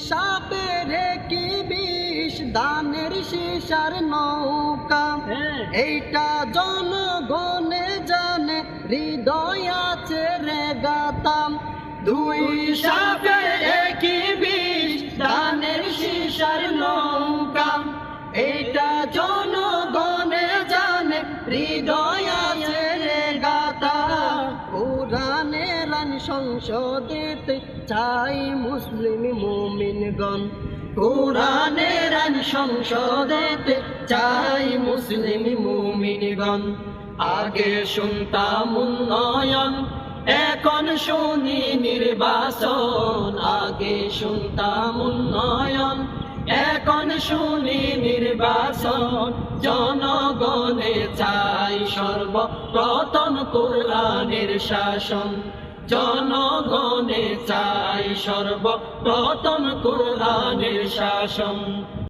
সাপের কি বিষ দানের শিশার নৌকা। হ্যাঁ। এইটা জনগণে জানে হৃদয় আছে রে গাতাম। দুই সাপের কি বিষ দানের শিশার নৌকা। এইটা জনগণে জানে হৃদয় আছে রে গাতা কোরআনের সংসদেতে চাই মুসলিম মুমিনগণ কোরআনের আইন সংসদেতে চাই মুসলিম মুমিনগণ। আগে শুনতাম উন্নয়ন, এখন শুনি নির্বাচন। আগে শুনতাম উন্নয়ন, এখন শুনি নির্বাচন। জনগণে চাই সর্বপ্রথম কোরআনের শাসন। জনগণে চাই সর্বপ্রথম কোরআনের শাসন।